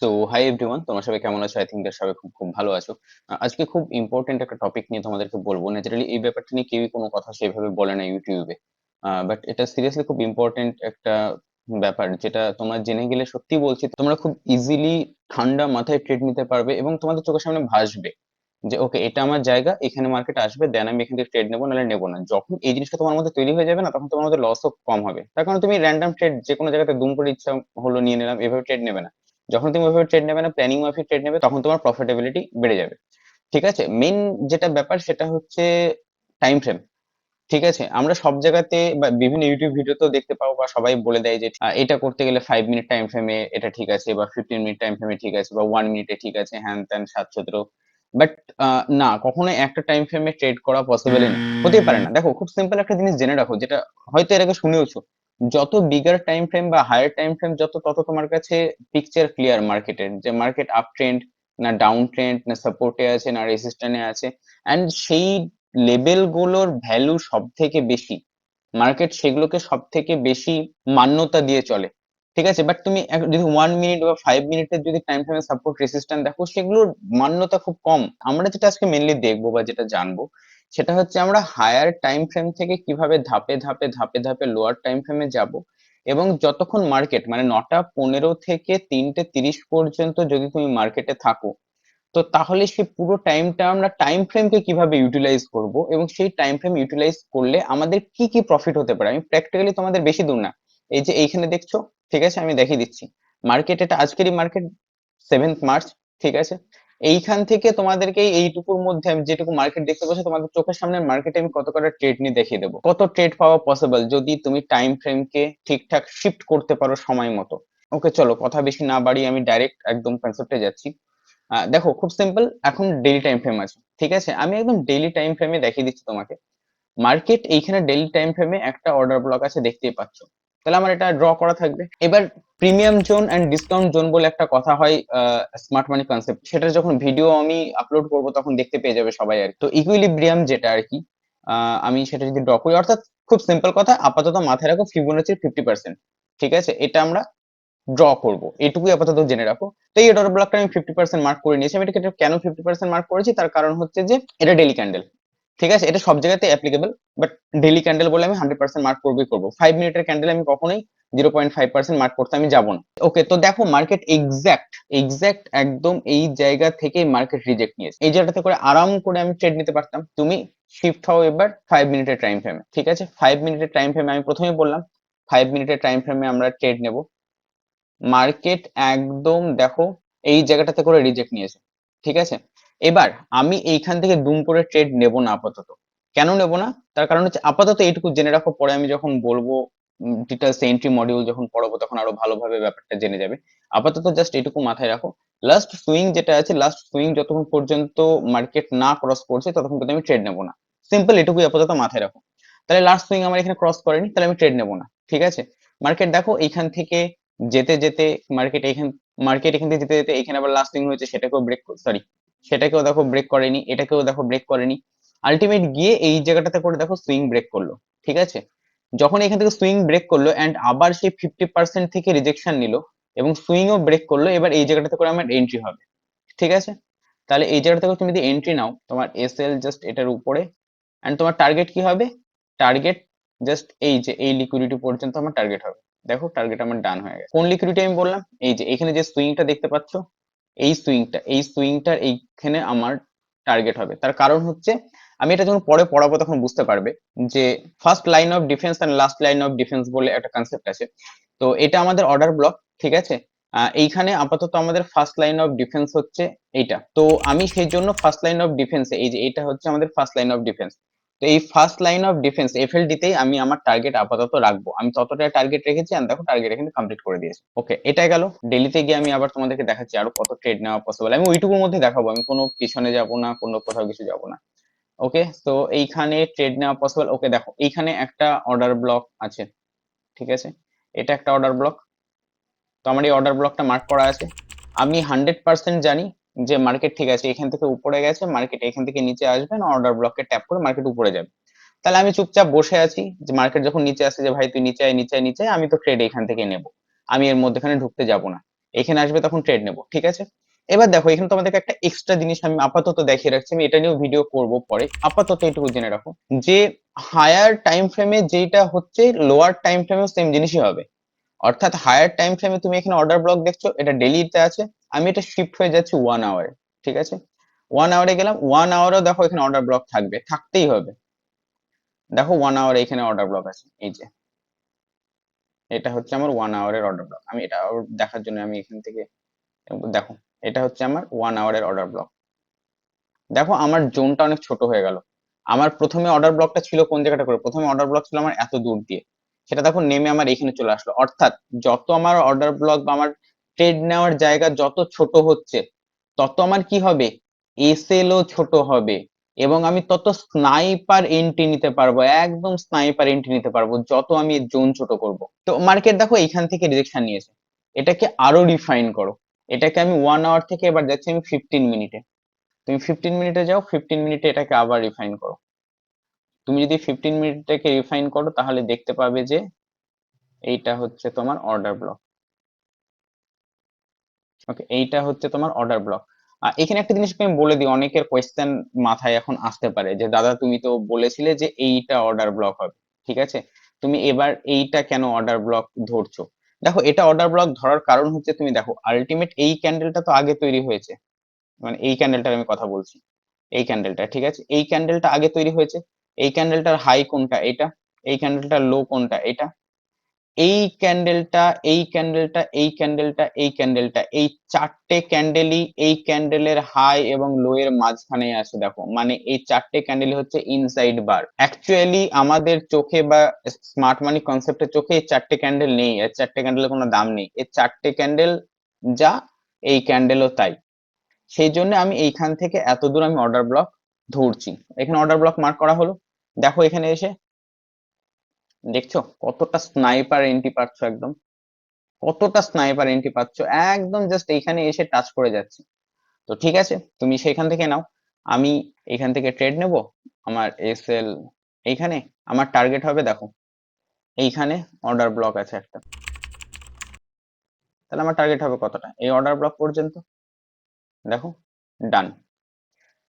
So hi everyone তোমরা সবাই কেমন আছো? আই থিঙ্ক সবাই খুব খুব ভালো আছো। আজকে খুব ইম্পর্টেন্ট একটা টপিক নিয়ে তোমাদেরকে বলব। ন্যাচারালি এই ব্যাপারটা নিয়ে কেউই কোনো কথা সেভাবে বলে না ইউটিউবে বাট এটা সিরিয়াসলি খুব ইম্পর্টেন্ট একটা ব্যাপার, যেটা তোমরা জেনে গেলে সত্যি বলছি, তোমরা খুব ইজিলি ঠান্ডা মাথায় ট্রেড নিতে পারবে এবং তোমাদের চোখের সামনে ভাসবে। যে ওকে এটা আমার জায়গা, এখানে মার্কেট আসবে দেন আমি এখান থেকে ট্রেড নেব, নাহলে নেব না। যখন এই জিনিসটা তোমার মধ্যে তৈরি হয়ে যাবে না, তখন তোমার মধ্যে লসও কম হবে। তার কারণ তুমি র্যান্ডাম ট্রেড যে কোনো জায়গাতে দুম করে ইচ্ছা হলো নিয়ে নিলাম, এভাবে ট্রেড নেবে না। যখন তুমি ওইভাবে ট্রেড নেবে না প্ল্যানিং মাফিক ট্রেড নেবে তখন তোমার প্রফিটেবিলিটি বেড়ে যাবে। ঠিক আছে? মেইন যেটা ব্যাপার সেটা হচ্ছে টাইম ফ্রেম ঠিক আছে? আমরা সব জায়গাতে বা বিভিন্ন ইউটিউব ভিডিওতেও দেখতে পাবো বা সবাই বলে দেয় যে এটা করতে গেলে ফাইভ মিনিট টাইম ফ্রেমে এটা ঠিক আছে বা ফিফটিন মিনিট টাইম ফ্রেমে ঠিক আছে বা ওয়ান মিনিটে ঠিক আছে হ্যান ত্যান সাত সতেরো। বাট না কখনো একটা টাইম ফ্রেমে ট্রেড করা পসিবল না। হতেই পারে না। দেখো খুব সিম্পল একটা জিনিস জেনে রাখো যেটা হয়তো এর আগে শুনেওছো। যত বিগার টাইম ফ্রেম বা হায়ার টাইম ফ্রেম যত তত তোমার কাছে পিকচার ক্লিয়ার মার্কেটের যে মার্কেট আপ ট্রেন্ড না ডাউন ট্রেন্ড না সাপোর্টে আছে, না রেসিস্ট্যান্টে আছে অ্যান্ড সেই লেভেলগুলোর ভ্যালু সব থেকে বেশি মার্কেট সেগুলোকে সব থেকে বেশি মান্যতা দিয়ে চলে, ঠিক আছে? বাট তুমি যদি ওয়ান মিনিট বা ফাইভ মিনিটের যদি টাইম ফ্রেমে সাপোর্ট রেসিস্ট্যান্ট দেখো, সেগুলোর মান্যতা খুব কম। আমরা যেটা আজকে মেনলি দেখব বা যেটা জানব সেটা হচ্ছে আমরা হায়ার টাইম ফ্রেম থেকে কীভাবে ধাপে ধাপে ধাপে ধাপে লোয়ার টাইম ফ্রেমে যাব এবং যতক্ষণ মার্কেট মানে নটা পনেরো থেকে তিনটে তিরিশ পর্যন্ত যদি তুমি মার্কেটে থাকো, তো তাহলে সেই পুরো টাইমটা আমরা টাইম ফ্রেমকে কীভাবে ইউটিলাইজ করব এবং সেই টাইম ফ্রেম ইউটিলাইজ করলে আমাদের কি কি প্রফিট হতে পারে? আমি প্র্যাকটিক্যালি তোমাদের বেশি দূর না। এই যে এইখানে দেখছ, ঠিক আছে? আমি দেখিয়ে দিচ্ছি। মার্কেট এটা আজকেরই মার্কেট সেভেন্থ মার্চ ঠিক আছে? এইখান থেকে তোমাদেরকে এইটুকুর মধ্যে আমি যেটুকু মার্কেট দেখতে পাচ্ছি, তোমাদের চোখের সামনে মার্কেটে আমি কত কটা ট্রেড নিয়ে দেখিয়ে দেবো। কত ট্রেড পাওয়া পসিবল যদি তুমি টাইম ফ্রেমকে ঠিকঠাক শিফট করতে পারো সময় মতো। ওকে চলো কথা বেশি না বাড়িয়ে আমি ডাইরেক্ট একদম কনসেপ্টে যাচ্ছি। দেখো খুব সিম্পল এখন ডেইলি টাইম ফ্রেম আছে, ঠিক আছে? আমি একদম ডেইলি টাইম ফ্রেমে দেখিয়ে দিচ্ছি তোমাকে। মার্কেট এইখানে ডেইলি টাইম ফ্রেমে একটা অর্ডার ব্লক আছে, দেখতেই পাচ্ছ। তাহলে আমার এটা ড্র করা থাকবে। এবার premium zone and discount zone বলে একটা কথা হয় স্মার্ট মানি কনসেপ্ট সেটা যখন ভিডিও আমি আপলোড করব তখন দেখতে পেয়ে যাবে সবাই আর। তো ইকুইলিব্রিয়াম যেটা আর কি আমি সেটা যদি ড্র করি, অর্থাৎ খুব সিম্পল কথা, আপাতত মাথায় রাখো ফিবোনাচির ফিফটি পার্সেন্ট ঠিক আছে? এটা আমরা ড্র করব। এটুকুই আপাতত জেনে রাখো। তো এই অর্ডার ব্লকটা আমি ফিফটি পার্সেন্ট মার্ক করে নিয়েছি। আমি এটাকে কেন ফিফটি পার্সেন্ট মার্ক করেছি? তার কারণ হচ্ছে যে এটা ডেলি ক্যান্ডেল ঠিক আছে? এটা সব জায়গাতে অ্যাপ্লিকেবল বাট ডেলি ক্যান্ডেল বলে আমি হান্ড্রেড পার্সেন্ট মার্ক করবই করব। ফাইভ মিনিটের ক্যান্ডেল আমি কখনোই zero point five percent mark করতে আমি যাব না। ওকে তো দেখো মার্কেট এক্স্যাক্ট এক্স্যাক্ট একদম এই জায়গা থেকে মার্কেট রিজেক্ট নিয়েছে। এই জায়গাটাতে করে আরাম করে আমি ট্রেড নিতে পারতাম। তুমি শিফট হও এবার ফাইভ মিনিটের টাইম ফ্রেমে ঠিক আছে? ফাইভ মিনিটের টাইম ফ্রেমে আমি প্রথমেই বললাম ফাইভ মিনিটের টাইম ফ্রেমে আমরা ট্রেড নেব। মার্কেট একদম দেখো এই জায়গাটাতে করে রিজেক্ট নিয়েছে, ঠিক আছে? এবার আমি এইখান থেকে দুম করে ট্রেড নেব না আপাতত। কেন নেব না? তার কারণ হচ্ছে আপাতত এইটুকু জেনে রাখো, পরে আমি যখন বলব ডিটেলস এন্ট্রি মডিউল যখন পড়াবো তখন আরও ভালোভাবে ব্যাপারটা জেনে যাবে। আপাতত জাস্ট এইটুকু মাথায় রাখো। লাস্ট সুইং যেটা আছে লাস্ট সুইং যতক্ষণ পর্যন্ত মার্কেট না ক্রস করছে, ততক্ষণ পর্যন্ত আমি ট্রেড নেব না। সিম্পল এটুকুই আপাতত মাথায় রাখো। তাহলে লাস্ট সুইং আমার এখানে ক্রস করেনি, তাহলে আমি ট্রেড নেব না, ঠিক আছে? মার্কেট দেখো এইখান থেকে যেতে যেতে মার্কেট এখান মার্কেট এখান থেকে যেতে যেতে এখানে আবার লাস্ট সুইং হয়েছে, সেটাকেও ব্রেক সরি সেটাকেও দেখো ব্রেক করেনি, এটাকেও দেখো ব্রেক করেনি। আলটিমেট গিয়ে এই জায়গাটাতে করে দেখো সুইং ব্রেক করল, ঠিক আছে? যখন এখান থেকে সুইং ব্রেক করল এন্ড আবার সেই ফিফটি পার্সেন্ট থেকে রিজেকশন নিল এবং সুইংও ব্রেক করল, এবার এই জায়গাটাতে করে আমার এন্ট্রি হবে। ঠিক আছে? তাহলে এই জায়গা থেকে তুমি যদি এন্ট্রি নাও, তোমার এস এল জাস্ট এটার উপরে এন্ড তোমার টার্গেট কি হবে? টার্গেট জাস্ট এই যে, এই লিকুইডিটি পর্যন্ত আমার টার্গেট হবে। দেখো টার্গেট আমার ডান হয়ে গেছে। কোন লিকুইডিটি আমি বললাম? এই যে, এখানে যে সুইংটা দেখতে পাচ্ছ, এই সুইংটা এই সুইংটার এইখানে আমার টার্গেট হবে। তার কারণ হচ্ছে আমি এটা যখন পরে পড়াবো তখন বুঝতে পারবে যে first line of defence and last line of defence বলে একটা কনসেপ্ট আছে। তো এটা আমাদের অর্ডার ব্লক ঠিক আছে? এইখানে আপাতত আমাদের ফার্স্ট লাইন অফ ডিফেন্স হচ্ছে এইটা। তো আমি সেই জন্য ফার্স্ট লাইন অফ ডিফেন্স এই যে এটা হচ্ছে আমাদের ফার্স্ট লাইন অফ ডিফেন্স তো এই first line of defence F L D তেই আমি আমার টার্গেট আপাতত রাখব। আমি ততটা টার্গেট রেখেছি আর দেখো টার্গেট এখানে কমপ্লিট করে দিয়েছি। ওকে এটা গেল। ডেলিতে গিয়ে আমি আবার তোমাদেরকে দেখাচ্ছি আরও কত ট্রেড নেওয়া পসিবল আমি ওইটুকুর মধ্যে দেখাবো। আমি কোনো পিছনে যাব না, কোনো কোথাও কিছু যাব না। ওকে তো এইখানে ট্রেড নেওয়া পসিবল ওকে দেখো, এইখানে একটা অর্ডার ব্লক আছে, ঠিক আছে? এটা একটা অর্ডার ব্লক তো আমার এই অর্ডার ব্লকটা মার্ক করা আছে। আমি হান্ড্রেড পার্সেন্ট জানি যে মার্কেট ঠিক আছে, এখান থেকে উপরে গেছে মার্কেট এখান থেকে নিচে আসবে, না অর্ডার ব্লককে ট্যাপ করে মার্কেট উপরে যাবে। তাহলে আমি চুপচাপ বসে আছি, যে মার্কেট যখন নিচে আসে যে ভাই তুই নিচে আয়, নিচে নিচে আমি তো ট্রেড এখান থেকে নেব। আমি এর মধ্যেখানে ঢুকতে যাব না। এখানে আসবে তখন ট্রেড নেব, ঠিক আছে? এবার দেখো, এখানে তোমাদেরকে একটা এক্সট্রা জিনিস আমি আপাতত দেখিয়ে রাখছি, আমি এটা নিয়েও ভিডিও করব পরে। আপাতত এটুকু জেনে রাখো যে হায়ার টাইম ফ্রেমে যেটা হচ্ছে লোয়ার টাইম ফ্রেমেও সেম জিনিসই হবে। অর্থাৎ হায়ার টাইম ফ্রেমে তুমি এখানে অর্ডার ব্লক দেখছ, এটা ডেলিতে আছে, আমি এটা শিফট হয়ে যাচ্ছি ওয়ান আওয়ারে ঠিক আছে? ওয়ান আওয়ারে গেলাম ওয়ান আওয়ারও দেখো এখানে অর্ডার ব্লক থাকবে, থাকতেই হবে। দেখো ওয়ান আওয়ারে এখানে অর্ডার ব্লক আছে, এই যে। এটা হচ্ছে আমার ওয়ান আওয়ারের অর্ডার ব্লক আমি এটা দেখার জন্য আমি এখান থেকে, দেখো এটা হচ্ছে আমার ওয়ান আওয়ারের অর্ডার ব্লক দেখো আমার জোনটা অনেক ছোট হয়ে গেল। আমার প্রথমে অর্ডার ব্লকটা ছিল কোন জায়গাটা করে? প্রথমে অর্ডার ব্লক ছিল আমার এত দূর দিয়ে। সেটা দেখো নেমে আমার এখানে চলে আসলো। অর্থাৎ যত আমার অর্ডার ব্লক বা আমার ট্রেড নেওয়ার জায়গা যত ছোট হচ্ছে, তত আমার কি হবে? এসএলও ছোট হবে। এবং আমি তত স্নাইপার এন্ট্রি নিতে পারব, একদম স্নাইপার এন্ট্রি নিতে পারব, যত আমি জোন ছোট করব। তো মার্কেট দেখো এইখান থেকে রিজেকশন নিয়েছে। এটাকে আরও রিফাইন করো। এটাকে আমি ওয়ান আওয়ার থেকে এবার যাচ্ছি আমি ফিফটিন মিনিটে তুমি ফিফটিন মিনিটে যাও ফিফটিন মিনিটে এটাকে আবার রিফাইন করো। তুমি যদি ফিফটিন মিনিটটাকে রিফাইন করো, তাহলে দেখতে পাবে যে এইটা হচ্ছে তোমার অর্ডার ব্লক ওকে এইটা হচ্ছে তোমার অর্ডার ব্লক আর এখানে একটা জিনিস আমি বলে দিই, অনেকের কোয়েশ্চেন মাথায় এখন আসতে পারে যে, দাদা, তুমি তো বলেছিলে যে এইটা অর্ডার ব্লক হবে, ঠিক আছে? তুমি এবার এইটা কেন অর্ডার ব্লক ধরছো? দেখো, এটা অর্ডার ব্লক ধরার কারণ হচ্ছে তুমি দেখো আলটিমেট এই ক্যান্ডেলটা তো আগে তৈরি হয়েছে। মানে এই ক্যান্ডেলটার আমি কথা বলছি। এই ক্যান্ডেলটা ঠিক আছে? এই ক্যান্ডেলটা আগে তৈরি হয়েছে। এই ক্যান্ডেলটার হাই কোনটা? এটা। এই ক্যান্ডেলটার লো কোনটা? এটা। এই ক্যান্ডেলটা এই ক্যান্ডেলটা এই ক্যান্ডেলটা এই ক্যান্ডেলটা এই চারটে ক্যান্ডেলই এই ক্যান্ডেলের হাই এবং লো এর মাঝখানে আছে, দেখো। মানে এই চারটে ক্যান্ডেল হচ্ছে ইনসাইড বার অ্যাকচুয়ালি আমাদের চোখে বা স্মার্ট মানি কনসেপ্টের চোখে এই চারটে ক্যান্ডেল নেই। এর চারটে ক্যান্ডেলের কোনো দাম নেই। এই চারটে ক্যান্ডেল যা, এই ক্যান্ডেলও তাই। সেই জন্য আমি এইখান থেকে এত দূর আমি অর্ডার ব্লক ধরছি। এখানে অর্ডার ব্লক মার্ক করা হলো। দেখো এখানে এসে দেখছ? কতটা স্নাইপার এন্ট্রি পাচ্ছ একদম? কতটা স্নাইপার এন্ট্রি পাচ্ছ? একদম জাস্ট এইখানে এসে টাচ করে যাচ্ছে। তো ঠিক আছে, তুমি সেখান থেকে নাও। আমি এখান থেকে ট্রেড নেব। আমার এসএল এইখানে, আমার টার্গেট হবে দেখো। এইখানে অর্ডার ব্লক আছে একটা। তাহলে আমার টার্গেট হবে কতটা? এই অর্ডার ব্লক পর্যন্ত? দেখো ডান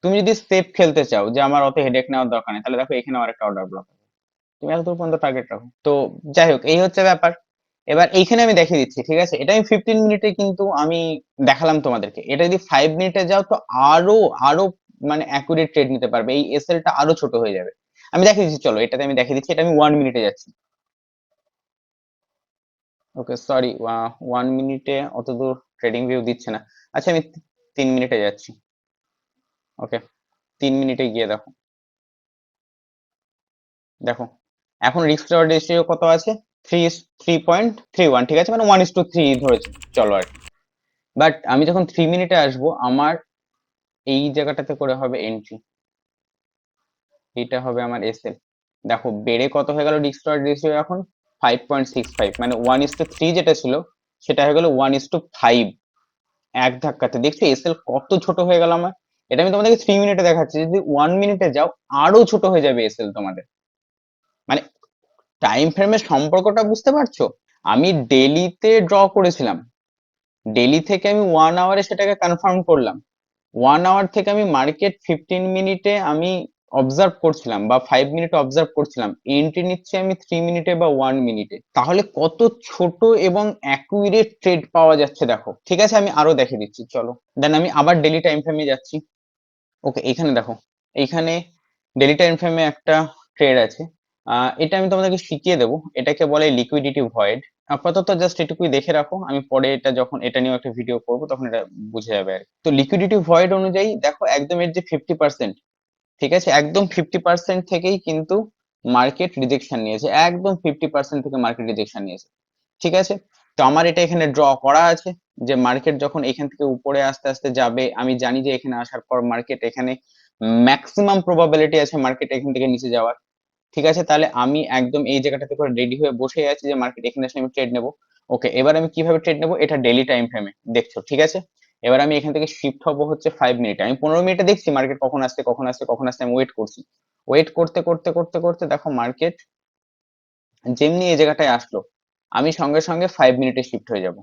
তুমি যদি সেফ খেলতে চাও যে আমার অত হেডেক নেওয়ার দরকার নেই, তাহলে দেখো এখানে আমার একটা অর্ডার ব্লক তুমি এত দূর পর্যন্ত টার্গেট রাখো। তো যাই হোক, এই হচ্ছে ব্যাপার। এবার এইখানে আমি দেখিয়ে দিচ্ছি, ঠিক আছে? এটা আমি ফিফটিন মিনিটে কিন্তু আমি দেখালাম তোমাদেরকে। এটা যদি ফাইভ মিনিটে যাও, তো আরও আরও মানে অ্যাকুরেট ট্রেড নিতে পারবে। এই এসএলটা আরও ছোট হয়ে যাবে। আমি দেখিয়ে দিচ্ছি, চলো, এটাতে আমি দেখিয়ে দিচ্ছি। এটা আমি ওয়ান মিনিটে যাচ্ছি। ওকে সরি ওয়ান মিনিটে অত দূর ট্রেডিং ভিউ দিচ্ছে না। আচ্ছা আমি তিন মিনিটে যাচ্ছি। ওকে তিন মিনিটে গিয়ে দেখো। দেখো এখন রিস্ক রিওয়ার্ড রেশিও কত আছে? Three three point three one ঠিক আছে? মানে ওয়ান ইস টু থ্রি ধরেছে, চলো আর বাট আমি যখন থ্রি মিনিটে আসব, আমার এই জায়গাটাতে করে হবে এন্ট্রি এটা হবে আমার এসএল দেখো, বেড়ে কত হয়ে গেল রিস্ক রিওয়ার্ড রেশিও এখন? ফাইভ পয়েন্ট সিক্স ফাইভ মানে ওয়ান ইস টু থ্রি যেটা ছিল, সেটা হয়ে গেল ওয়ান ইস টু ফাইভ এক ধাক্কাতে, দেখছ এসএল কত ছোট হয়ে গেল আমার? এটা আমি তোমাদেরকে থ্রি মিনিটে দেখাচ্ছি, যদি ওয়ান মিনিটে যাও, আরও ছোট হয়ে যাবে এসএল তোমাদের। মানে টাইম ফ্রেমের সম্পর্কটা বুঝতে পারছ? আমি ডেলিতে ড্র করেছিলাম। ডেলি থেকে আমি ওয়ান আওয়ারে সেটাকে কনফার্ম করলাম। ওয়ান আওয়ার থেকে আমি মার্কেট ফিফটিন মিনিটে আমি অবজার্ভ করছিলাম বা ফাইভ মিনিটে অবজার্ভ করছিলাম। এন্ট্রি নিচ্ছি আমি থ্রি মিনিটে বা ওয়ান মিনিটে তাহলে কত ছোট এবং অ্যাকুরেট ট্রেড পাওয়া যাচ্ছে দেখো। ঠিক আছে, আমি আরও দেখে দিচ্ছি, চলো। দেন আমি আবার ডেলি টাইম ফ্রেমে যাচ্ছি। ওকে এখানে দেখো। এইখানে ডেলি টাইম ফ্রেমে একটা ট্রেড আছে। এটা আমি তোমাদেরকে শিখিয়ে দেবো। এটাকে বলে লিকুইডিটি ভয়েড আপাতত জাস্ট এটুকুই দেখে রাখো। আমি পরে এটা যখন এটা নিয়েও একটা ভিডিও করব, তখন এটা বুঝে যাবে আর তো লিকুইডিটি ভয়েড অনুযায়ী দেখো একদম এর যে ফিফটি পার্সেন্ট ঠিক আছে? একদম ফিফটি পার্সেন্ট থেকেই কিন্তু মার্কেট রিজেকশন নিয়েছে। একদম ফিফটি পার্সেন্ট থেকে মার্কেট রিজেকশন নিয়েছে। ঠিক আছে? তো আমার এটা এখানে ড্র করা আছে যে মার্কেট যখন এখান থেকে উপরে আস্তে আস্তে যাবে, আমি জানি যে এখানে আসার পর মার্কেট এখানে ম্যাক্সিমাম প্রবাবিলিটি আছে মার্কেট এখান থেকে নিচে যাওয়ার। ঠিক আছে? তাহলে আমি একদম এই জায়গাটাতে করে রেডি হয়ে বসে আছি যে মার্কেট এখানে এসে আমি ট্রেড নেব। ওকে এবার আমি কীভাবে ট্রেড নেব? এটা ডেলি টাইম ফ্রেমে দেখছ, ঠিক আছে? এবার আমি এখান থেকে শিফট হব হচ্ছে ফাইভ মিনিটে আমি পনেরো মিনিটে দেখছি মার্কেট কখন আসছে কখন আসছে কখন আসছে, আমি ওয়েট করছি। ওয়েট করতে করতে করতে করতে দেখো মার্কেট যেমনি এই জায়গাটায় আসলো, আমি সঙ্গে সঙ্গে ফাইভ মিনিটে শিফট হয়ে যাব।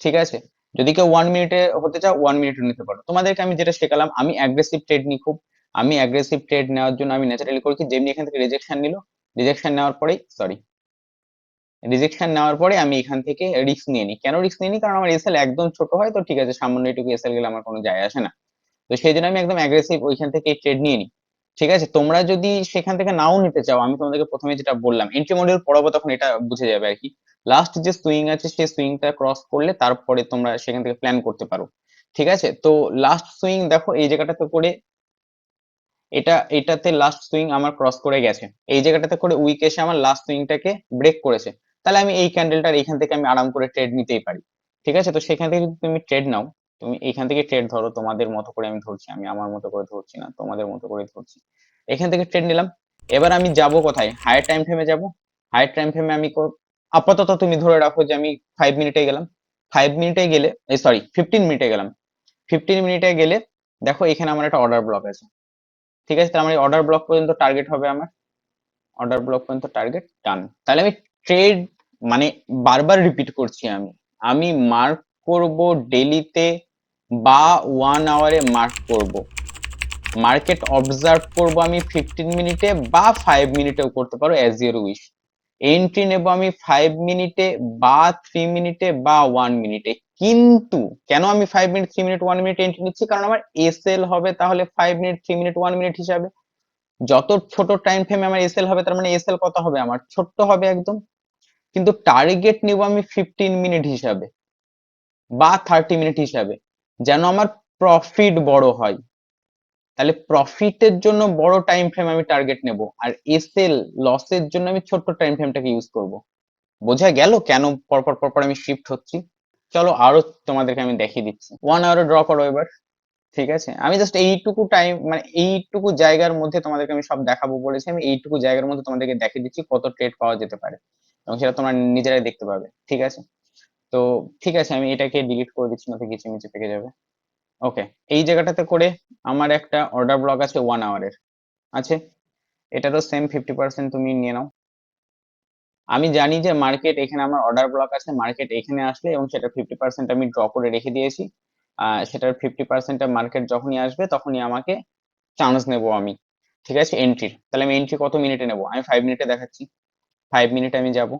ঠিক আছে? যদি কেউ ওয়ান মিনিটে হতে চাও ওয়ান মিনিটে নিতে পারো। তোমাদেরকে আমি যেটা শেখালাম, আমি অ্যাগ্রেসিভ ট্রেড নিই খুব। আমি অ্যাগ্রেসিভ ট্রেড নেওয়ার জন্য আমি ন্যাচারালি করেছি, যেমনি এখান থেকে রিজেকশন নিল রিজেকশন নেওয়ার পরেই সরি রিজেকশন নেওয়ার পরে আমি এখান থেকে রিস্ক নিয়ে নিই। কেন রিস্ক নিয়ে নিই? কারণ আমার এসএল একদম ছোট হয়, তো ঠিক আছে, সামান্য এটুকু এসএল গেলে আমার কোনো যায় আসে না। তো সেই জন্য আমি একদম অ্যাগ্রেসিভ ওইখান থেকে ট্রেড নিয়ে নিই। ঠিক আছে, তোমরা যদি সেখান থেকে নাও নিতে চাও, আমি তোমাদেরকে প্রথমে যেটা বললাম এন্ট্রি মডিউল পড়াবো তখন এটা বুঝে যাবে আর কি। লাস্ট যে সুইং আছে, সেই সুইংটা ক্রস করলে তারপরে তোমরা সেখান থেকে প্ল্যান করতে পারো। ঠিক আছে, তো লাস্ট সুইং দেখো, এই জায়গাটাতে করে এটা, এটাতে লাস্ট সুইং আমার ক্রস করে গেছে। এই জায়গাটাতে করে উইক এসে আমার লাস্ট সুইংটাকে ব্রেক করেছে। তাহলে আমি এই ক্যান্ডেলটার এখান থেকে আমি আরাম করে ট্রেড নিতেই পারি। ঠিক আছে? তো সেখান থেকে যদি তুমি ট্রেড নাও, তুমি এখান থেকে ট্রেড ধরো, তোমাদের মতো করে আমি ধরছি, আমি আমার মতো করে ধরছি না, তোমাদের মতো করে ধরছি। এখান থেকে ট্রেড নিলাম। এবার আমি যাব কোথায়? হায়ার টাইম ফ্রেমে যাব। হায়ার টাইম ফ্রেমে আমি আপাতত তুমি ধরে রাখো যে আমি ফাইভ মিনিটে গেলাম। ফাইভ মিনিটে গেলে সরি ফিফটিন মিনিটে গেলাম। ফিফটিন মিনিটে গেলে, দেখো এখানে আমার একটা অর্ডার ব্লক আছে। ঠিক আছে তাহলে আমার অর্ডার ব্লক পর্যন্ত টার্গেট হবে আমার। অর্ডার ব্লক পর্যন্ত টার্গেট ডান তাহলে আমি ট্রেড মানে বারবার রিপিট করছি আমি। আমি মার্ক করব ডেলিতে বা ওয়ান আওয়ারে মার্ক করব। মার্কেট অবজার্ভ করব আমি ফিফটিন মিনিটে বা ফাইভ মিনিটেও করতে পারো অ্যাজ ইউর উইশ এন্ট্রি নেব আমি ফাইভ মিনিটে বা থ্রি মিনিটে বা ওয়ান মিনিটে কিন্তু কেন আমি five minute three minute one minute entry নিচ্ছি? কারণ আমার এসএল হবে তাহলে five minute three minute one minute হিসাবে। যত ছোট টাইম ফ্রেমে আমার এসএল হবে, তার মানে এসএল কত হবে? আমার ছোট্ট হবে একদম। কিন্তু টার্গেট নিব আমি ফিফটিন মিনিট হিসাবে বা থার্টি মিনিট হিসাবে। যেন আমার প্রফিট বড় হয়। তাহলে প্রফিটের জন্য বড় টাইম ফ্রেম আমি টার্গেট নেব। আর এস এসএল লসের জন্য আমি ছোট্ট টাইম ফ্রেমটাকে ইউজ করব। বোঝা গেল কেন পরপর পরপর আমি শিফট হচ্ছি? চলো আরও তোমাদেরকে আমি দেখিয়ে দিচ্ছি। ওয়ান আওয়ারে ড্র করো এবার, ঠিক আছে? আমি জাস্ট এইটুকু টাইম মানে এইটুকু জায়গার মধ্যে তোমাদেরকে আমি সব দেখাবো বলেছি। আমি এইটুকু জায়গার মধ্যে তোমাদেরকে দেখিয়ে দিচ্ছি কত ট্রেড পাওয়া যেতে পারে এবং সেটা তোমরা নিজেরাই দেখতে পাবে, ঠিক আছে? তো ঠিক আছে, আমি এটাকে ডিলিট করে দিচ্ছি না তো কিছু নিচে থেকে যাবে। ওকে এই জায়গাটাতে করে আমার একটা অর্ডার ব্লক আছে ওয়ান আওয়ারের আছে? এটারও সেম ফিফটি পার্সেন্ট তুমি নিয়ে নাও। আমি জানি যে মার্কেট এখানে আমার অর্ডার ব্লক আছে মার্কেট এখানে আসলে এবং সেটা ফিফটি পার্সেন্ট আমি ড্র করে রেখে দিয়েছি। সেটার ফিফটি পার্সেন্ট মার্কেট যখনই আসবে তখনই আমাকে চান্স নেব আমি। ঠিক আছে? এন্ট্রির তাহলে আমি এন্ট্রি কত মিনিটে নেব? আমি ফাইভ মিনিটে দেখাচ্ছি। ফাইভ মিনিটে আমি যাব।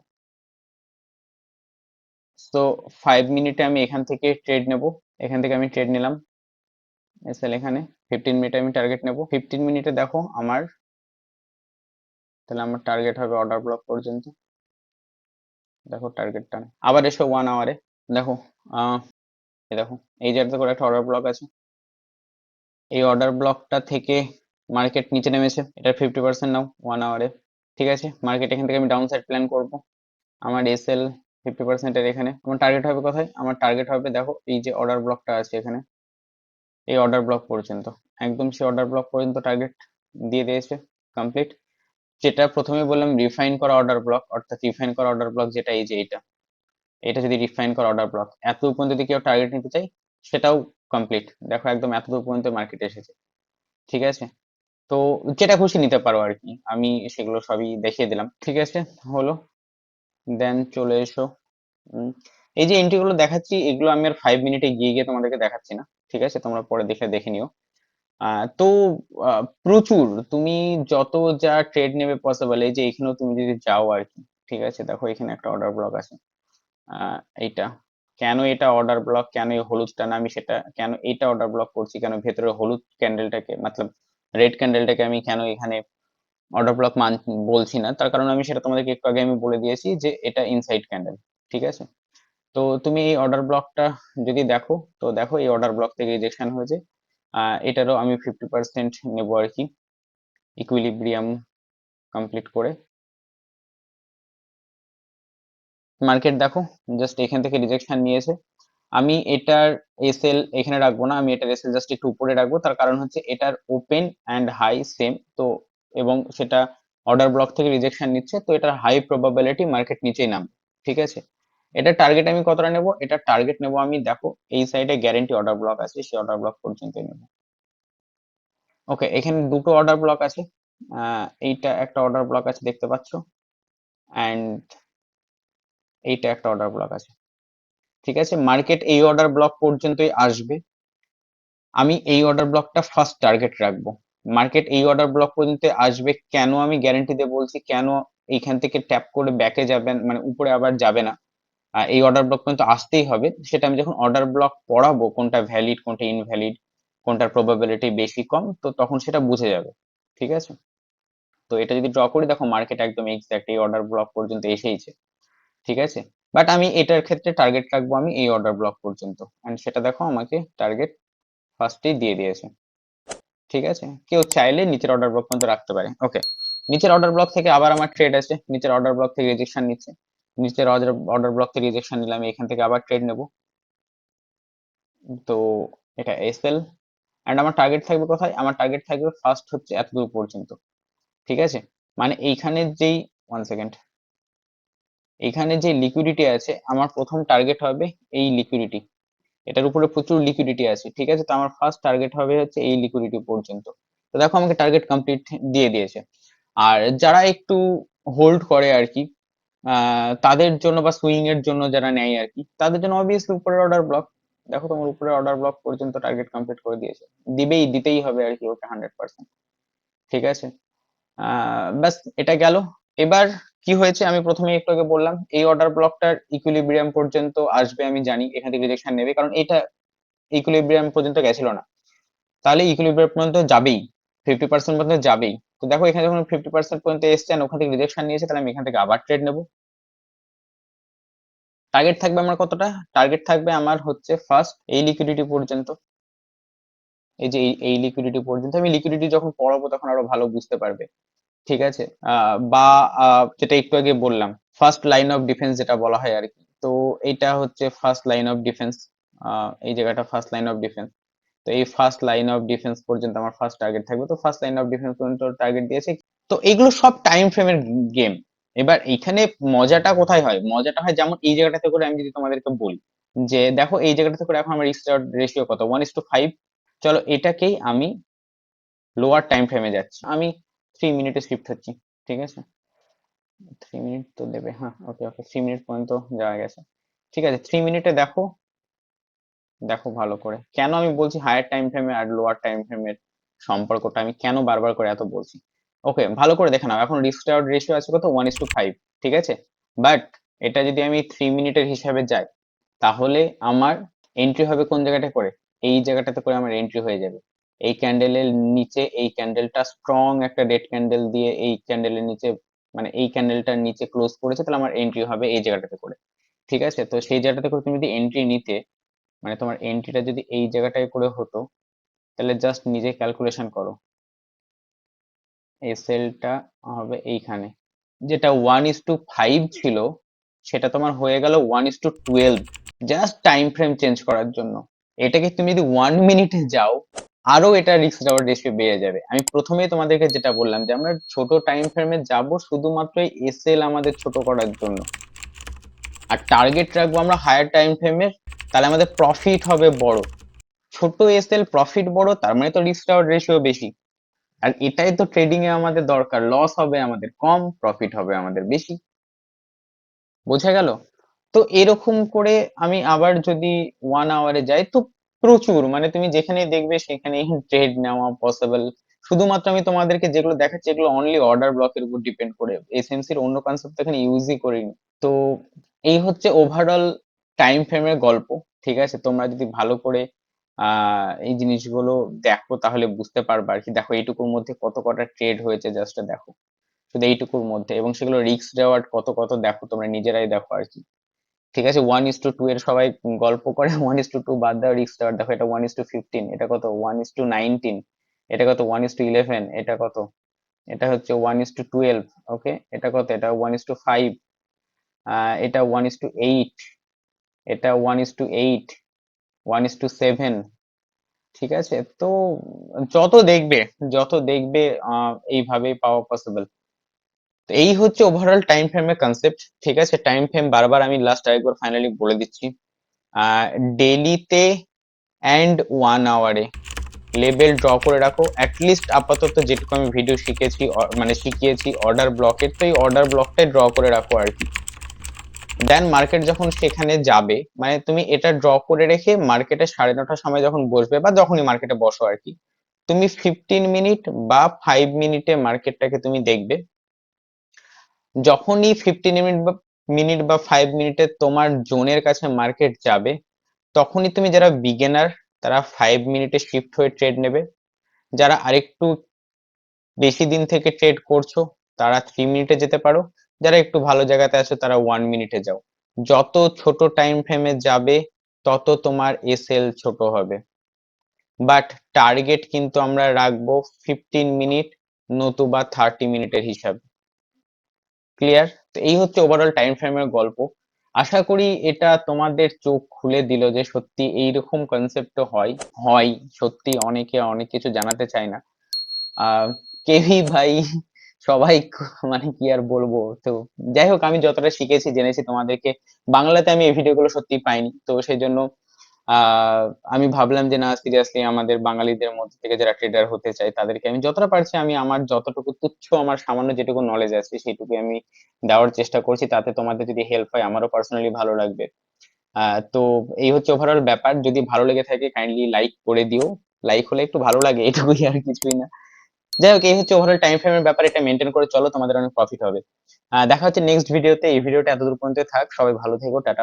তো ফাইভ মিনিটে আমি এখান থেকে ট্রেড নেব। এখান থেকে আমি ট্রেড নিলাম। এসএল এখানে। ফিফটিন মিনিটে আমি টার্গেট নেব। ফিফটিন মিনিটে দেখো আমার, তাহলে আমার টার্গেট হবে অর্ডার ব্লক পর্যন্ত। দেখো টার্গেটটা আবার এসো ওয়ান আওয়ারে দেখো দেখো, এই জায়গাতে করে একটা অর্ডার ব্লক আছে। এই অর্ডার ব্লকটা থেকে মার্কেট নিচে নেমেছে। এটা ফিফটি পার্সেন্ট নাও ওয়ান আওয়ারে ঠিক আছে? মার্কেট এখান থেকে আমি ডাউন সাইড প্ল্যান করব। আমার এসএল ফিফটি পার্সেন্টের এখানে। আমার টার্গেট হবে কোথায়? আমার টার্গেট হবে, দেখো, এই যে অর্ডার ব্লকটা আছে এখানে। এই অর্ডার ব্লক পর্যন্ত। একদম সেই অর্ডার ব্লক পর্যন্ত টার্গেট দিয়ে দিয়েছে। কমপ্লিট যেটা প্রথমে বললাম রিফাইন করা অর্ডার ব্লক অর্থাৎ রিফাইন করা অর্ডার ব্লক যেটা এই যে এটা। এটা যদি রিফাইন করা অর্ডার ব্লক এত পর্যন্ত যদি কেউ টার্গেট নিতে চাই সেটাও কমপ্লিট দেখো একদম এত পর্যন্ত মার্কেটে এসেছে। ঠিক আছে? তো যেটা খুশি নিতে পারো আর কি। আমি সেগুলো সবই দেখিয়ে দিলাম। ঠিক আছে? হলো। দেন চলে এসো। এই যে এন্ট্রি গুলো দেখাচ্ছি, এগুলো আমি আর ফাইভ মিনিটে গিয়ে গিয়ে তোমাদেরকে দেখাচ্ছি না। ঠিক আছে? তোমরা পরে দেখে দেখে নিও। তো প্রচুর। তুমি যত যা ট্রেড নেবে পসিবল এই যে এখানেও তুমি যদি যাও আর কি ঠিক আছে? দেখো, এখানে একটা অর্ডার ব্লক আছে। এইটা। কেন এটা অর্ডার ব্লক কেন এই হলুদটা? না, আমি সেটা, কেন এটা অর্ডার ব্লক করছি? কেন ভেতরে হলুদ ক্যান্ডেলটাকে মতলব রেড ক্যান্ডেলটাকে আমি কেন এখানে অর্ডার ব্লক মান, বলছি না? তার কারণ আমি সেটা তোমাদেরকে একটু আগে আমি বলে দিয়েছি যে এটা ইনসাইড ক্যান্ডেল ঠিক আছে? তো তুমি এই অর্ডার ব্লকটা যদি দেখো, তো দেখো এই অর্ডার ব্লক থেকে রিজেকশন হয়েছে। এটারও আমি ফিফটি পার্সেন্ট নেব আর কি ইকুইলিব্রিয়াম কমপ্লিট করে। মার্কেট দেখো জাস্ট এখান থেকে রিজেকশন নিয়েছে। আমি এটার এসএল এখানে রাখব না, আমি এটার এসএল জাস্ট একটু উপরে রাখব, তার কারণ হচ্ছে এটার ওপেন অ্যান্ড হাই সেম তো এবং সেটা অর্ডার ব্লক থেকে রিজেকশন নিচ্ছে, তো এটার হাই প্রবাবিলিটি মার্কেট নিচেই নামবে, ঠিক আছে? এটা টার্গেট আমি কতটা নেব? এটা টার্গেট নেব আমি, দেখো, এই সাইডে গ্যারেন্টি অর্ডার ব্লক আছে, সেই অর্ডার ব্লক পর্যন্ত নেব। ওকে এখানে দুটো অর্ডার ব্লক আছে। এইটা একটা অর্ডার ব্লক আছে, দেখতে পাচ্ছ? অ্যান্ড এইটা একটা অর্ডার ব্লক আছে। ঠিক আছে? মার্কেট এই অর্ডার ব্লক পর্যন্তই আসবে। আমি এই অর্ডার ব্লকটা ফার্স্ট টার্গেট রাখব। মার্কেট এই অর্ডার ব্লক পর্যন্ত আসবে, কেন আমি গ্যারান্টি দিয়ে বলছি, কেন এইখান থেকে ট্যাপ করে ব্যাকে যাবেন মানে উপরে আবার যাবে না? এই অর্ডার ব্লক পর্যন্ত আসতেই হবে। সেটা আমি যখন অর্ডার ব্লক পড়াবো, কোনটা ভ্যালিড কোনটা ইনভ্যালিড কোনটার প্রবাবিলিটি বেশি, কম, তো তখন সেটা বুঝে যাবে। ঠিক আছে? তো এটা যদি ড্র করি, দেখো মার্কেট একদম এক্স্যাক্ট এই অর্ডার ব্লক পর্যন্ত এসেইছে। ঠিক আছে? বাট আমি এটার ক্ষেত্রে টার্গেট রাখব আমি এই অর্ডার ব্লক পর্যন্ত। এন্ড সেটা দেখো আমাকে টার্গেট ফার্স্টেই দিয়ে দিয়েছে। ঠিক আছে? কেউ চাইলে নিচের অর্ডার ব্লক পর্যন্ত রাখতে পারে। ওকে নিচের অর্ডার ব্লক থেকে আবার আমার ট্রেড আছে। নিচের অর্ডার ব্লক থেকে রিজেকশন নিচ্ছে। নিচের অর্ডার অর্ডার ব্লক থেকে রিজেকশন নিলাম, এখান থেকে আবার ট্রেড নেব। তো এটা এসএল অ্যান্ড আমার টার্গেট থাকবে কোথায়? আমার টার্গেট থাকবে ফার্স্ট হচ্ছে এতদূর পর্যন্ত। ঠিক আছে? মানে এইখানে যেই ওয়ান সেকেন্ড এইখানে যে লিকুইডিটি আছে, আমার প্রথম টার্গেট হবে এই লিকুইডিটি এটার উপরে প্রচুর লিকুইডিটি আছে, ঠিক আছে? তো আমার ফার্স্ট টার্গেট হবে হচ্ছে এই লিকুইডিটি পর্যন্ত। তো দেখো আমাকে টার্গেট কমপ্লিট দিয়ে দিয়েছে। আর যারা একটু হোল্ড করে আর কি তাদের জন্য বা সুইং এর জন্য যারা নেয় আর কি, তাদের জন্য অবভিয়াসলি উপরের অর্ডার ব্লক দেখো তোমার উপরের অর্ডার ব্লক পর্যন্ত টার্গেট কমপ্লিট করে দিয়েছে। দিবেই, দিতেই হবে আর কি ওটা হান্ড্রেড পার্সেন্ট ঠিক আছে? ব্যাস, এটা গেল। এবার কি হয়েছে? আমি প্রথমে একটু আগে বললাম, এই অর্ডার ব্লকটার ইকুইলিব্রিয়াম পর্যন্ত আসবে আমি জানি, এখান থেকে রিজেকশন নেবে, কারণ এটা ইকুইলিব্রিয়াম পর্যন্ত গেছিল না। তাহলে ইকুইলিব্রিয়াম পর্যন্ত যাবেই। ফিফটি পার্সেন্ট পর্যন্ত যাবেই। তো দেখো, এখানে যখন ফিফটি পার্সেন্ট পর্যন্ত এসছে ওখান থেকে রিজেকশন নিয়েছে, তাহলে আমি এখান থেকে আবার ট্রেড নেব। টার্গেট থাকবে আমার কতটা? টার্গেট থাকবে আমার হচ্ছে ফার্স্ট এই লিকুইডিটি পর্যন্ত। এই যে এই- লিকুইডিটি পর্যন্ত। আমি লিকুইডিটি যখন পড়াবো, তখন আরও ভালো বুঝতে পারবে। ঠিক আছে? বা যেটা একটু আগে বললাম ফার্স্ট লাইন অফ ডিফেন্স যেটা বলা হয় আর কি। তো এটা হচ্ছে ফার্স্ট লাইন অফ ডিফেন্স এই জায়গাটা ফার্স্ট লাইন অফ ডিফেন্স তো এই ফার্স্ট লাইন অফ ডিফেন্স পর্যন্ত আমার ফার্স্ট টার্গেট থাকবে। তো ফার্স্ট লাইন অফ ডিফেন্স পর্যন্ত টার্গেট দিয়েছে। তো এগুলো সব টাইম ফ্রেমের গেম এবার এখানে মজাটা কোথায় হয়? মজাটা হয় যেমন এই জায়গাটাতে করে আমি যদি তোমাদেরকে বলি, যে দেখো এই জায়গাটাতে করে এখন আমার রিস্টার্ট রেশিও কত? ওয়ান ইস টু ফাইভ চলো এটাকেই আমি লোয়ার টাইম ফ্রেমে যাচ্ছি। আমি থ্রি মিনিটে শিফট হচ্ছি ঠিক আছে? থ্রি মিনিট তো দেবে হ্যাঁ ওকে ওকে থ্রি মিনিট পর্যন্ত যাওয়া গেছে। ঠিক আছে থ্রি মিনিটে দেখো দেখো ভালো করে। কেন আমি বলছি হায়ার টাইম ফ্রেমে আর লোয়ার টাইম ফ্রেমের সম্পর্কটা আমি কেন বারবার করে এত বলছি? ওকে ভালো করে দেখে নাও। এখন রিস্টার্ট রেশিও আছে কত? ওয়ান ইস টু ফাইভ ঠিক আছে? বাট এটা যদি আমি থ্রি মিনিটের হিসাবে যাই, তাহলে আমার এন্ট্রি হবে কোন জায়গাটা করে? এই জায়গাটাতে করে আমার এন্ট্রি হয়ে যাবে। এই ক্যান্ডেলের নিচে এই ক্যান্ডেলটা স্ট্রং একটা রেড ক্যান্ডেল দিয়ে এই ক্যান্ডেলের নিচে মানে এই ক্যান্ডেলটার নিচে ক্লোজ করেছে, তাহলে আমার এন্ট্রি হবে এই জায়গাটাতে করে। ঠিক আছে? তো সেই জায়গাটাতে করে তুমি যদি এন্ট্রি নিতে মানে তোমার এন্ট্রিটা যদি এই জায়গাটায় করে হতো, তাহলে জাস্ট নিজে ক্যালকুলেশন করো। এই সেলটা হবে এইখানে। যেটা ওয়ান ইস টু ফাইভ ছিল, সেটা তোমার হয়ে গেল one is two twelve just time frame change করার জন্য। এটাকে তুমি যদি ওয়ান মিনিটে যাও, আরও এটা রিস্ক যাওয়ার রেশিও বেড়ে যাবে। আমি প্রথমেই তোমাদেরকে যেটা বললাম যে, আমরা ছোট টাইম ফ্রেমে যাব শুধুমাত্র এসএল আমাদের ছোট করার জন্য। আর টার্গেট রাখব আমরা হায়ার টাইম ফ্রেমের তাহলে আমাদের প্রফিট হবে বড়। ছোট এসএল প্রফিট বড়, তার মানে তো রিস্ক যাওয়ার রেশিও বেশি। আর এটাই তো ট্রেডিং এ আমাদের দরকার লস হবে আমাদের কম প্রফিট হবে আমাদের বেশি। বোঝা গেল? তো এরকম করে আমি আবার যদি ওয়ান আওয়ারে যাই, তো প্রচুর মানে তুমি যেখানে দেখবে সেখানেই ট্রেড নেওয়া পসিবল শুধুমাত্র আমি তোমাদেরকে যেগুলো দেখাচ্ছি, এগুলো অনলি অর্ডার ব্লকের উপর ডিপেন্ড করে। এসএমসির অন্য কনসেপ্ট এখানে ইউজই করিনি। তো এই হচ্ছে ওভারঅল টাইম ফ্রেমের গল্প, ঠিক আছে? তোমরা যদি ভালো করে এই জিনিসগুলো দেখো, তাহলে বুঝতে পারবা আর কি। দেখো, এইটুকুর মধ্যে কত কটা ট্রেড হয়েছে জাস্ট দেখো। শুধু এইটুকুর মধ্যে এবং সেগুলো রিস্ক রেওয়ার্ড কত কত দেখো, তোমরা নিজেরাই দেখো আর কি। ঠিক আছে? ওয়ান ইস টু টু এর সবাই গল্প করে ওয়ান ইস টু টু বাদ দেওয়া রিস্ক রেওয়ার্ড দেখো, এটা ওয়ান ইস টু ফিফটিন এটা কত? ওয়ান ইস টু নাইনটিন এটা কত? ওয়ান ইস টু ইলেভেন এটা কত? এটা হচ্ছে one is two twelve okay এটা কত? এটা ওয়ান ইস টু ফাইভ এটা ওয়ান ইস টু এইট এটা one is two eight one is two seven ঠিক আছে? তো যত দেখবে যত দেখবে এইভাবেই পাওয়া পসিবল তো এই হচ্ছে ওভারঅল টাইম ফ্রেমের কনসেপ্ট ঠিক আছে? টাইম ফ্রেম বারবার আমি লাস্ট আরেকবার ফাইনালি বলে দিচ্ছি। ডেলিতে অ্যান্ড ওয়ান আওয়ারে লেভেল ড্র করে রাখো। অ্যাটলিস্ট আপাতত যেটুকু আমি ভিডিও শিখেছি মানে শিখিয়েছি অর্ডার ব্লকের তো এই অর্ডার ব্লকটাই ড্র করে রাখো আর কি। দেন মার্কেট যখন সেখানে যাবে মানে তুমি এটা ড্র করে রেখে মার্কেটে সাড়ে নটার সময় যখন বসবে বা যখনই মার্কেটে বসো আর কি, তুমি ফিফটিন মিনিট বা ফাইভ মিনিটে মার্কেটটাকে তুমি দেখবে। যখনই ফিফটিন মিনিট বা মিনিট বা ফাইভ মিনিটে তোমার জোনের কাছে মার্কেট যাবে, তখনই তুমি যারা বিগিনার তারা ফাইভ মিনিটে শিফট হয়ে ট্রেড নেবে। যারা আরেকটু বেশি দিন থেকে ট্রেড করছ, তারা থ্রি মিনিটে যেতে পারো। যারা একটু ভালো জায়গাতে আছো, তারা ওয়ান মিনিটে যাও। যত ছোট টাইম ফ্রেমে যাবে, তত তোমার এসএল ছোট হবে। বাট টার্গেট কিন্তু আমরা রাখব ফিফটিন মিনিট নতুবা থার্টি মিনিটের হিসাবে। ক্লিয়ার তো এই হচ্ছে ওভারঅল টাইম ফ্রেমের গল্প। আশা করি এটা তোমাদের চোখ খুলে দিল যে সত্যি এইরকম কনসেপ্ট হয় হয়। সত্যি অনেকে অনেক কিছু জানাতে চায় না। কেউই ভাই সবাই মানে কি আর বলব? তো যাই হোক, আমি যতটা শিখেছি, জেনেছি তোমাদেরকে। বাংলাতে আমি এই ভিডিওগুলো সত্যি পাইনি। তো সেই জন্য আমি ভাবলাম যে, না সিরিয়াসলি আমাদের বাঙালিদের মধ্যে থেকে যারা ট্রেডার হতে চায়, তাদেরকে আমি যতটা পারছি, আমি আমার যতটুকু তুচ্ছ, আমার সামান্য যেটুকু নলেজ আছে সেটুকু আমি দেওয়ার চেষ্টা করছি। তাতে তোমাদের যদি হেল্প হয়, আমারও পার্সোনালি ভালো লাগবে। তো এই হচ্ছে ওভারঅল ব্যাপার। যদি ভালো লেগে থাকে কাইন্ডলি লাইক করে দিও। লাইক হলে একটু ভালো লাগে, এটুকুই আর কিছুই না। যাই হোক এই হচ্ছে ওভারঅল টাইম ফ্রেমের ব্যাপারে এটা মেনটেন করে চলো, তোমাদের অনেক প্রফিট হবে। দেখা হচ্ছে নেক্সট ভিডিওতে এই ভিডিওটা এতদূর পর্যন্ত থাক, সবাই ভালো থেকো, টাটা।